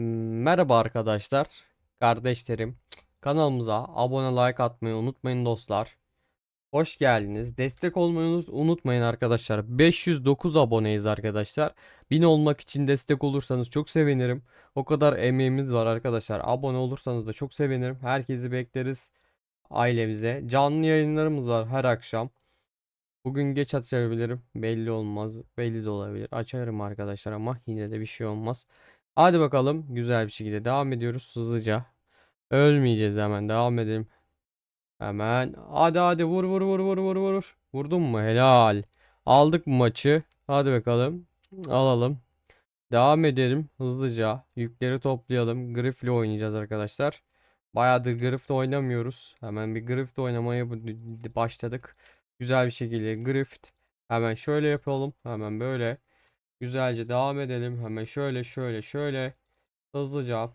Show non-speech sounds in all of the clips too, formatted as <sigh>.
Merhaba arkadaşlar, kardeşlerim. Kanalımıza abone like atmayı unutmayın dostlar. Hoş geldiniz. Destek olmayı unut- unutmayın arkadaşlar. 509 aboneyiz arkadaşlar. 1000 olmak için destek olursanız çok sevinirim. O kadar emeğimiz var arkadaşlar. Abone olursanız da çok sevinirim. Herkesi bekleriz ailemize. Canlı yayınlarımız var her akşam. Bugün geç açabilirim. Belli olmaz. Belli de olabilir. Açarım arkadaşlar ama yine de bir şey olmaz. Hadi bakalım. Güzel bir şekilde devam ediyoruz hızlıca. Ölmeyeceğiz hemen. Devam edelim. Hemen. Hadi hadi vur vur vur vur vur vur. Vurdun mu? Helal. Aldık bu maçı. Hadi bakalım. Alalım. Devam edelim hızlıca. Yükleri toplayalım. Griff'le oynayacağız arkadaşlar. Bayağıdır Griff'te oynamıyoruz. Hemen bir Griff'te oynamaya başladık. Güzel bir şekilde Grift. Hemen şöyle yapalım. Hemen böyle. Güzelce devam edelim. Hemen şöyle şöyle şöyle. Hızlıca.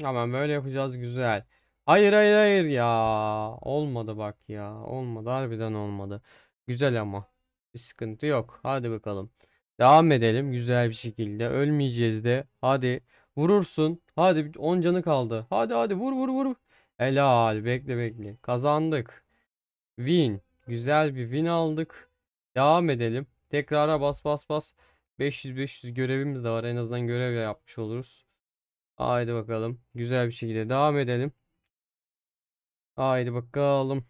Hemen böyle yapacağız. Güzel. Hayır hayır hayır ya. Olmadı bak ya. Olmadı. Harbiden olmadı. Güzel ama. Bir sıkıntı yok. Hadi bakalım. Devam edelim güzel bir şekilde. Ölmeyeceğiz de. Hadi. Vurursun. Hadi 10 canı kaldı. Hadi hadi vur vur vur. Helal. Bekle bekle. Kazandık. Win. Güzel bir win aldık. Devam edelim. Tekrara bas bas bas. 500-500 görevimiz de var. En azından görev yapmış oluruz. Haydi bakalım. Güzel bir şekilde devam edelim. Haydi bakalım.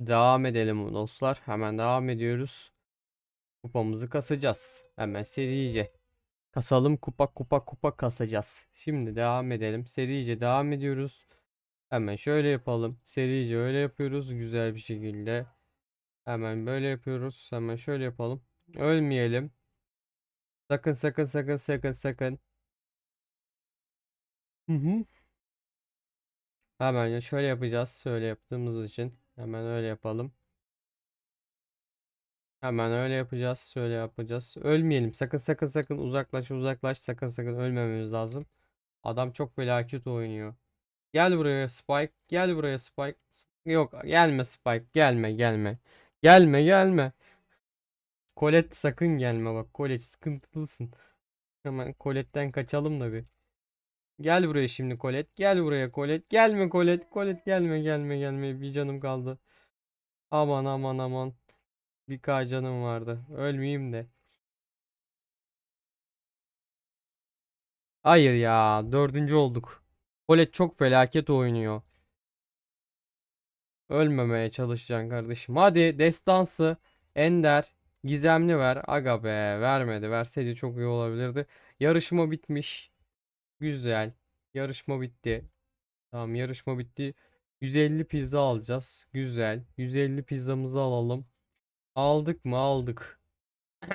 Devam edelim dostlar. Hemen devam ediyoruz. Kupamızı kasacağız. Hemen serice. Kasalım kupa kupa kupa kasacağız. Şimdi devam edelim. Serice devam ediyoruz. Hemen şöyle yapalım. Serice öyle yapıyoruz. Güzel bir şekilde. Hemen böyle yapıyoruz. Hemen şöyle yapalım. Ölmeyelim. Sakın sakın sakın sakın sakın. Hı hı. Hemen şöyle yapacağız. Şöyle yaptığımız için. Hemen öyle yapalım. Hemen öyle yapacağız. Şöyle yapacağız. Ölmeyelim. Sakın sakın sakın uzaklaş uzaklaş. Sakın sakın ölmememiz lazım. Adam çok felaket oynuyor. Gel buraya Spike. Gel buraya Spike. Yok gelme Spike. Gelme gelme. Gelme gelme. Colette sakın gelme bak. Colette sıkıntılısın. Hemen Colette'den kaçalım da bir. Gel buraya şimdi Colette. Gel buraya Colette. Gelme Colette. Colette gelme gelme gelme. Bir canım kaldı. Aman aman aman. Bir K canım vardı. Ölmeyeyim de. Hayır ya. Dördüncü olduk. Colette çok felaket oynuyor. Ölmemeye çalışacaksın kardeşim. Hadi destansı. Ender. Gizemli ver. Aga be. Vermedi. Verseydi çok iyi olabilirdi. Yarışma bitmiş. Güzel. Yarışma bitti. Tamam yarışma bitti. 150 pizza alacağız. Güzel. 150 pizzamızı alalım. Aldık mı? Aldık. <clears throat>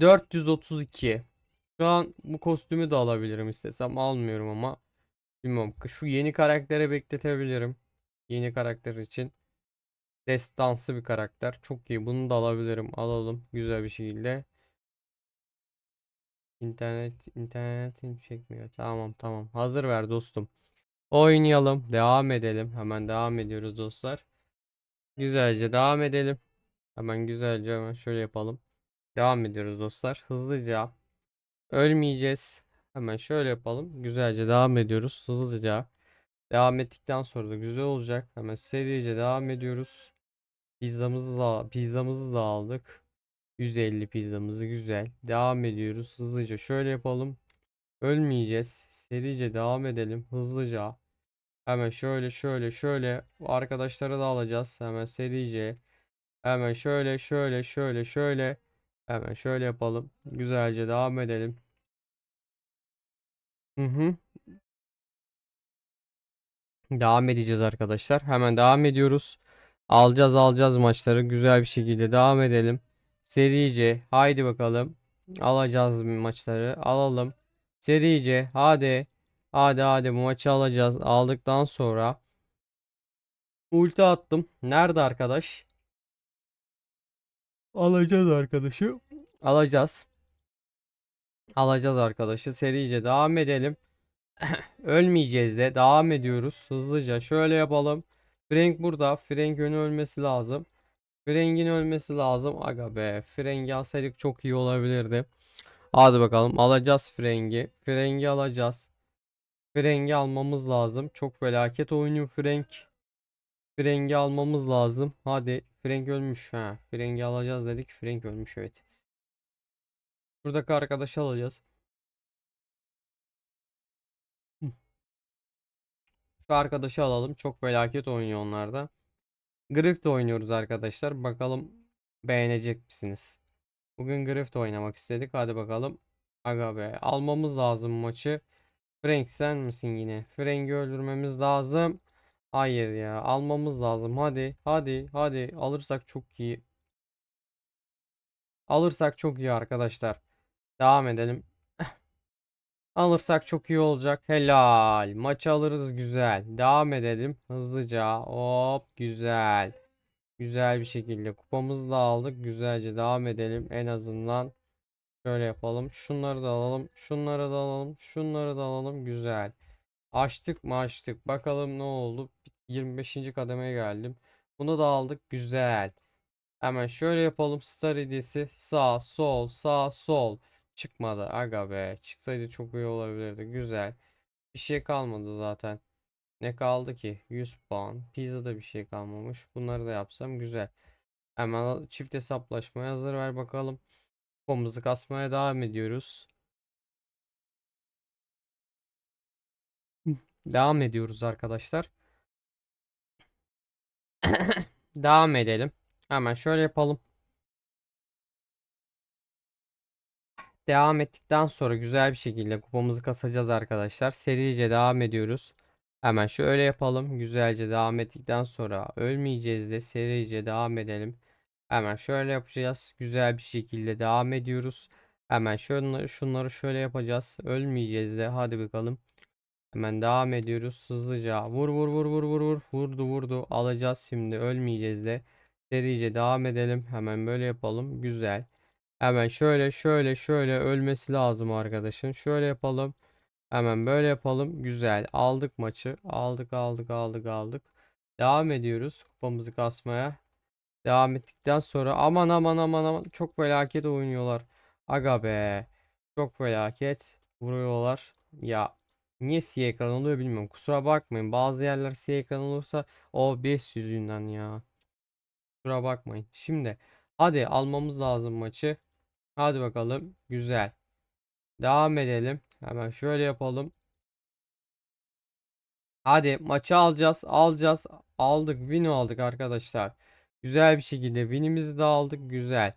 432. Şu an bu kostümü de alabilirim istesem. Almıyorum ama. Bilmiyorum. Şu yeni karaktere bekletebilirim. Yeni karakter için. Destansı bir karakter. Çok iyi. Bunu da alabilirim. Alalım. Güzel bir şekilde. İnternet internetin çekmiyor. Tamam tamam. Hazır ver dostum. Oynayalım. Devam edelim. Hemen devam ediyoruz dostlar. Güzelce devam edelim. Hemen güzelce hemen şöyle yapalım. Devam ediyoruz dostlar. Hızlıca. Ölmeyeceğiz. Hemen şöyle yapalım. Güzelce devam ediyoruz. Hızlıca. Devam ettikten sonra da güzel olacak. Hemen serice devam ediyoruz. Pizzamızı da, pizzamızı da aldık. 150 pizzamızı güzel. Devam ediyoruz. Hızlıca şöyle yapalım. Ölmeyeceğiz. Serice devam edelim. Hızlıca. Hemen şöyle şöyle şöyle. Arkadaşları da alacağız. Hemen serice. Hemen şöyle şöyle şöyle şöyle. Hemen şöyle yapalım. Güzelce devam edelim. Hı hı. Devam edeceğiz arkadaşlar. Hemen devam ediyoruz. Alacağız alacağız maçları. Güzel bir şekilde devam edelim. Serice. Haydi bakalım. Alacağız maçları. Alalım. Serice. Hadi. Hadi hadi bu maçı alacağız. Aldıktan sonra ulti attım. Nerede arkadaş? Alacağız arkadaşı. Alacağız. Alacağız arkadaşı. Serice devam edelim. <coughs> Ölmeyeceğiz de. Devam ediyoruz. Hızlıca şöyle yapalım. Frank burada. Frank önü ölmesi lazım. Frengin ölmesi lazım. Aga be. Frengi alsaydık çok iyi olabilirdi. Hadi bakalım. Alacağız Frengi. Frengi alacağız. Frengi almamız lazım. Çok felaket oynuyor Frank. Frengi almamız lazım. Hadi. Frank ölmüş. Ha. Frengi alacağız dedik. Frank ölmüş evet. Buradaki arkadaşı alacağız. Şu arkadaşı alalım. Çok felaket oynuyor onlarda. Grift oynuyoruz arkadaşlar. Bakalım beğenecek misiniz? Bugün Grift oynamak istedik. Hadi bakalım. Aga be. Almamız lazım maçı. Frank sen misin yine? Frank'i öldürmemiz lazım. Hayır ya. Almamız lazım. Hadi. Hadi. Hadi. Alırsak çok iyi. Alırsak çok iyi arkadaşlar. Devam edelim. Alırsak çok iyi olacak. Helal. Maçı alırız güzel. Devam edelim. Hızlıca. Hop güzel. Güzel bir şekilde kupamızı da aldık. Güzelce devam edelim. En azından şöyle yapalım. Şunları da alalım. Şunları da alalım. Şunları da alalım. Güzel. Açtık mı açtık. Bakalım ne oldu. 25. kademeye geldim. Bunu da aldık. Güzel. Hemen şöyle yapalım. Star hediyesi. Sağ, sol, sağ, sol. Çıkmadı. Aga be. Çıksaydı çok iyi olabilirdi. Güzel. Bir şey kalmadı zaten. Ne kaldı ki? 100 puan. Pizza'da bir şey kalmamış. Bunları da yapsam güzel. Hemen çift hesaplaşmaya hazır ver bakalım. Kupamızı kasmaya devam ediyoruz. <laughs> Devam ediyoruz arkadaşlar. <coughs> Devam edelim. Hemen şöyle yapalım. Devam ettikten sonra güzel bir şekilde kupamızı kasacağız arkadaşlar. Serice devam ediyoruz. Hemen şöyle yapalım. Güzelce devam ettikten sonra ölmeyeceğiz de serice devam edelim. Hemen şöyle yapacağız. Güzel bir şekilde devam ediyoruz. Hemen şunları, şunları şöyle yapacağız. Ölmeyeceğiz de hadi bakalım. Hemen devam ediyoruz hızlıca. Vur vur vur vur vur vur. Vurdu vurdu. Alacağız şimdi. Ölmeyeceğiz de. Serice devam edelim. Hemen böyle yapalım. Güzel. Hemen şöyle şöyle şöyle ölmesi lazım arkadaşın. Şöyle yapalım. Hemen böyle yapalım. Güzel. Aldık maçı. Aldık aldık aldık aldık. Devam ediyoruz kupamızı kasmaya. Devam ettikten sonra aman aman aman aman çok felaket oynuyorlar. Aga be. Çok felaket vuruyorlar. Ya niye siyah ekran oluyor bilmiyorum. Kusura bakmayın. Bazı yerler siyah ekran olursa OBS yüzünden ya. Kusura bakmayın. Şimdi hadi almamız lazım maçı. Hadi bakalım. Güzel. Devam edelim. Hemen şöyle yapalım. Hadi maçı alacağız. Alacağız. Aldık. Win'i aldık arkadaşlar. Güzel bir şekilde win'imizi de aldık. Güzel.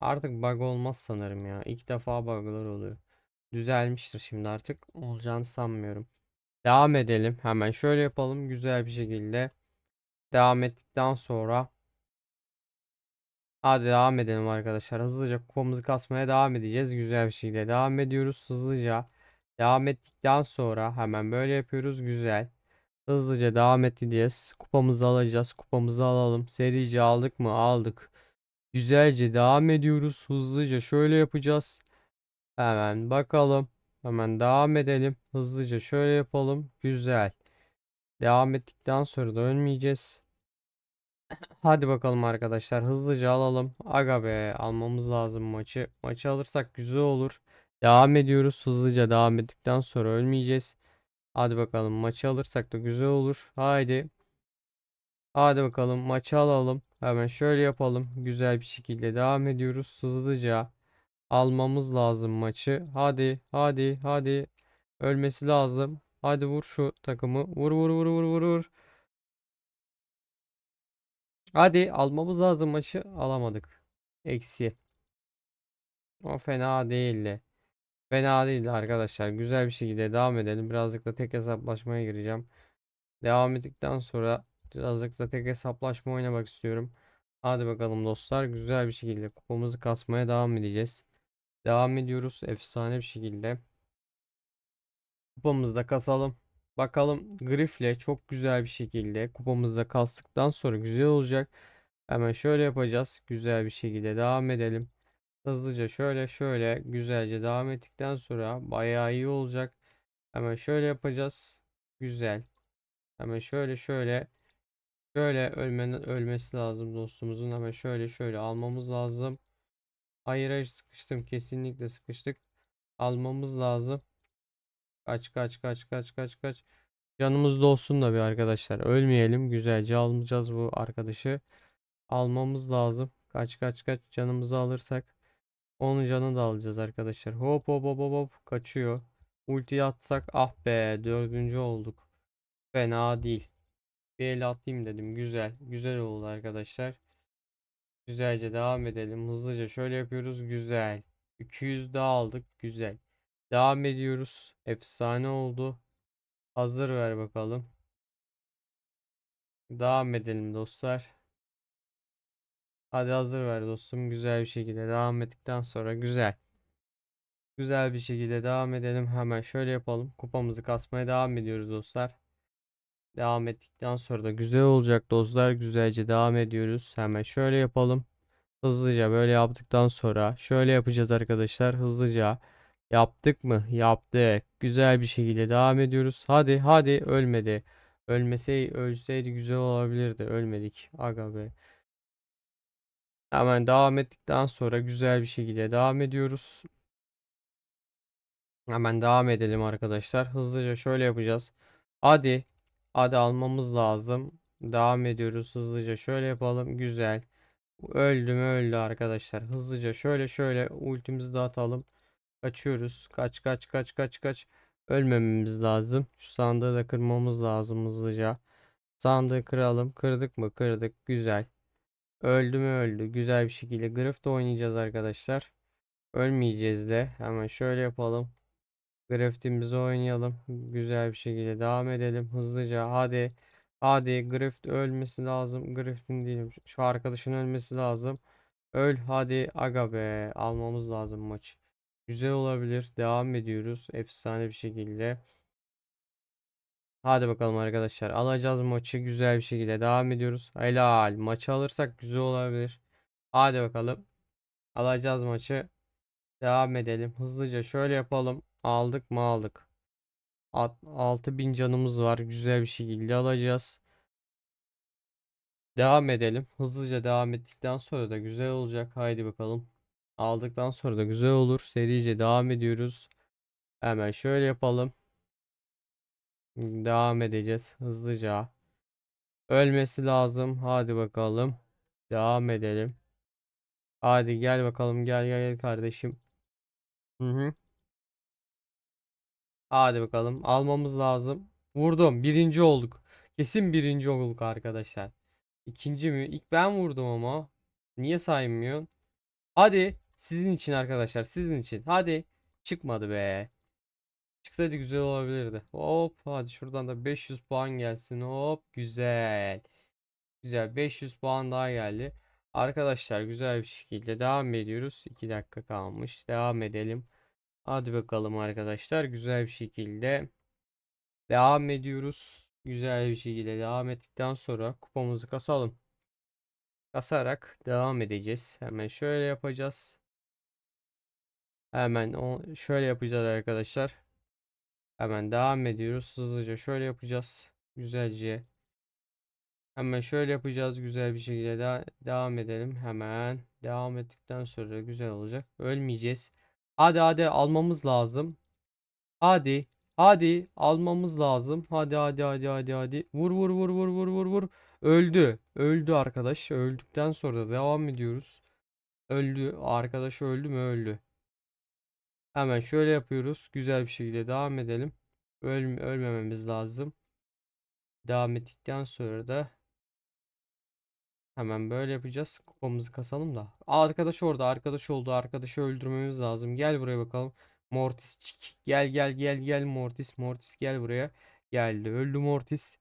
Artık bug olmaz sanırım ya. İlk defa bug'lar oluyor. Düzelmiştir şimdi artık. Olacağını sanmıyorum. Devam edelim. Hemen şöyle yapalım. Güzel bir şekilde. Devam ettikten sonra Hadi devam edelim arkadaşlar. Hızlıca kupamızı kasmaya devam edeceğiz. Güzel bir şekilde devam ediyoruz. Hızlıca devam ettikten sonra hemen böyle yapıyoruz. Güzel. Hızlıca devam edeceğiz. Kupamızı alacağız. Kupamızı alalım. Serice aldık mı? Aldık. Güzelce devam ediyoruz. Hızlıca şöyle yapacağız. Hemen bakalım. Hemen devam edelim. Hızlıca şöyle yapalım. Güzel. Devam ettikten sonra da ölmeyeceğiz. Hadi bakalım arkadaşlar hızlıca alalım. Aga be almamız lazım maçı. Maçı alırsak güzel olur. Devam ediyoruz. Hızlıca devam ettikten sonra ölmeyeceğiz. Hadi bakalım maçı alırsak da güzel olur. Haydi. Hadi bakalım maçı alalım. Hemen şöyle yapalım. Güzel bir şekilde devam ediyoruz. Hızlıca almamız lazım maçı. Hadi hadi hadi. Ölmesi lazım. Hadi vur şu takımı. Vur vur vur vur vur vur. Hadi almamız lazım maçı. Alamadık. Eksi. O fena değildi. Fena değildi arkadaşlar. Güzel bir şekilde devam edelim. Birazcık da tek hesaplaşmaya gireceğim. Devam ettikten sonra birazcık da tek hesaplaşma oynamak istiyorum. Hadi bakalım dostlar. Güzel bir şekilde kupamızı kasmaya devam edeceğiz. Devam ediyoruz. Efsane bir şekilde. Kupamızı da kasalım. Bakalım Griff'le çok güzel bir şekilde kupamızda kastıktan sonra güzel olacak. Hemen şöyle yapacağız. Güzel bir şekilde devam edelim. Hızlıca şöyle şöyle güzelce devam ettikten sonra bayağı iyi olacak. Hemen şöyle yapacağız. Güzel. Hemen şöyle şöyle Şöyle ölmenin ölmesi lazım dostumuzun ama şöyle şöyle almamız lazım. Hayır hayır sıkıştım kesinlikle sıkıştık. Almamız lazım. Kaç kaç kaç kaç kaç kaç. Canımız olsun da bir arkadaşlar. Ölmeyelim. Güzelce alacağız bu arkadaşı. Almamız lazım. Kaç kaç kaç canımızı alırsak onun canını da alacağız arkadaşlar. Hop hop hop hop hop kaçıyor. Ultiyi atsak ah be dördüncü olduk. Fena değil. Bir el atayım dedim. Güzel. Güzel oldu arkadaşlar. Güzelce devam edelim. Hızlıca şöyle yapıyoruz. Güzel. 200 daha aldık. Güzel. Devam ediyoruz. Efsane oldu. Hazır ver bakalım. Devam edelim dostlar. Hadi hazır ver dostum. Güzel bir şekilde devam ettikten sonra güzel. Güzel bir şekilde devam edelim. Hemen şöyle yapalım. Kupamızı kasmaya devam ediyoruz dostlar. Devam ettikten sonra da güzel olacak dostlar. Güzelce devam ediyoruz. Hemen şöyle yapalım. Hızlıca böyle yaptıktan sonra şöyle yapacağız arkadaşlar. Hızlıca yaptık mı? Yaptık. Güzel bir şekilde devam ediyoruz. Hadi hadi ölmedi. Ölmeseydi ölseydi güzel olabilirdi. Ölmedik. Aga be. Hemen devam ettikten sonra güzel bir şekilde devam ediyoruz. Hemen devam edelim arkadaşlar. Hızlıca şöyle yapacağız. Hadi. Hadi almamız lazım. Devam ediyoruz. Hızlıca şöyle yapalım. Güzel. Öldü mü öldü arkadaşlar. Hızlıca şöyle şöyle ultimizi de atalım. Kaçıyoruz. Kaç kaç kaç kaç kaç. Ölmememiz lazım. Şu sandığı da kırmamız lazım hızlıca. Sandığı kıralım. Kırdık mı? Kırdık. Güzel. Öldü mü öldü. Güzel bir şekilde. Grift oynayacağız arkadaşlar. Ölmeyeceğiz de. Hemen şöyle yapalım. Grift'imizi oynayalım. Güzel bir şekilde devam edelim. Hızlıca. Hadi. Hadi. Grift ölmesi lazım. Grift'in değilim. Şu arkadaşın ölmesi lazım. Öl. Hadi. Aga be. Almamız lazım maç. Güzel olabilir. Devam ediyoruz. Efsane bir şekilde. Hadi bakalım arkadaşlar. Alacağız maçı güzel bir şekilde. Devam ediyoruz. Helal. Maçı alırsak güzel olabilir. Hadi bakalım. Alacağız maçı. Devam edelim. Hızlıca şöyle yapalım. Aldık mı aldık. Alt- 6000 canımız var. Güzel bir şekilde alacağız. Devam edelim. Hızlıca devam ettikten sonra da güzel olacak. Haydi bakalım. Aldıktan sonra da güzel olur. Serice devam ediyoruz. Hemen şöyle yapalım. Devam edeceğiz hızlıca. Ölmesi lazım. Hadi bakalım. Devam edelim. Hadi gel bakalım gel gel gel kardeşim. Hı hı. Hadi bakalım. Almamız lazım. Vurdum. Birinci olduk. Kesin birinci olduk arkadaşlar. İkinci mi? İlk ben vurdum ama. Niye saymıyor? Hadi. Sizin için arkadaşlar. Sizin için. Hadi. Çıkmadı be. Çıksaydı güzel olabilirdi. Hop. Hadi şuradan da 500 puan gelsin. Hop. Güzel. Güzel. 500 puan daha geldi. Arkadaşlar güzel bir şekilde devam ediyoruz. 2 dakika kalmış. Devam edelim. Hadi bakalım arkadaşlar. Güzel bir şekilde devam ediyoruz. Güzel bir şekilde devam ettikten sonra kupamızı kasalım. Kasarak devam edeceğiz. Hemen şöyle yapacağız. Hemen o şöyle yapacağız arkadaşlar. Hemen devam ediyoruz. Hızlıca şöyle yapacağız. Güzelce. Hemen şöyle yapacağız. Güzel bir şekilde de devam edelim. Hemen devam ettikten sonra güzel olacak. Ölmeyeceğiz. Hadi hadi almamız lazım. Hadi. Hadi almamız lazım. Hadi hadi hadi hadi hadi. Vur vur vur vur vur vur vur. Öldü. Öldü arkadaş. Öldükten sonra devam ediyoruz. Öldü. Arkadaş öldü mü? Öldü. Hemen şöyle yapıyoruz. Güzel bir şekilde devam edelim. Öl ölmememiz lazım. Devam ettikten sonra da hemen böyle yapacağız. Kupamızı kasalım da. Arkadaş orada. Arkadaş oldu. Arkadaşı öldürmemiz lazım. Gel buraya bakalım. Mortis çık. Gel gel gel gel Mortis. Mortis gel buraya. Geldi. Öldü Mortis.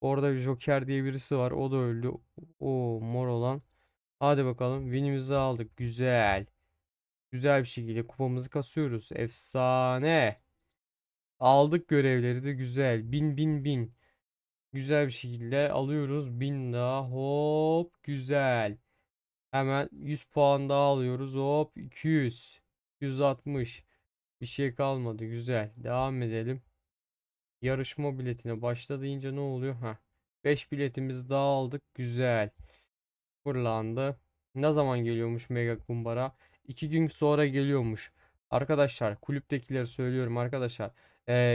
Orada bir Joker diye birisi var. O da öldü. O mor olan. Hadi bakalım. Win'imizi aldık. Güzel. Güzel bir şekilde kupamızı kasıyoruz. Efsane. Aldık görevleri de güzel. Bin bin bin. Güzel bir şekilde alıyoruz. Bin daha. Hop. Güzel. Hemen 100 puan daha alıyoruz. Hop. 200. 160. Bir şey kalmadı. Güzel. Devam edelim. Yarışma biletine başla deyince ne oluyor? Ha. 5 biletimizi daha aldık. Güzel. Fırlandı. Ne zaman geliyormuş Mega Kumbara? 2 gün sonra geliyormuş. Arkadaşlar kulüptekileri söylüyorum arkadaşlar.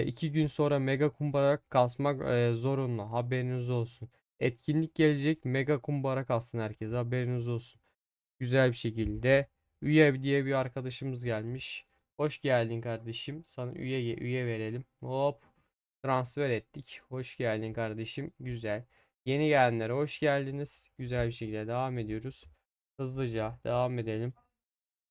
2 gün sonra Mega Kumbara kasmak e, zorunlu. Haberiniz olsun. Etkinlik gelecek. Mega Kumbara kalsın herkese. Haberiniz olsun. Güzel bir şekilde. Üye diye bir arkadaşımız gelmiş. Hoş geldin kardeşim. Sana üye üye verelim. Hop. Transfer ettik. Hoş geldin kardeşim. Güzel. Yeni gelenlere hoş geldiniz. Güzel bir şekilde devam ediyoruz. Hızlıca devam edelim.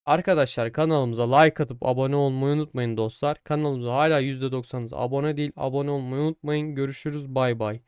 Arkadaşlar kanalımıza like atıp abone olmayı unutmayın dostlar. Kanalımıza hala %90'ınız abone değil. Abone olmayı unutmayın. Görüşürüz. Bay bay.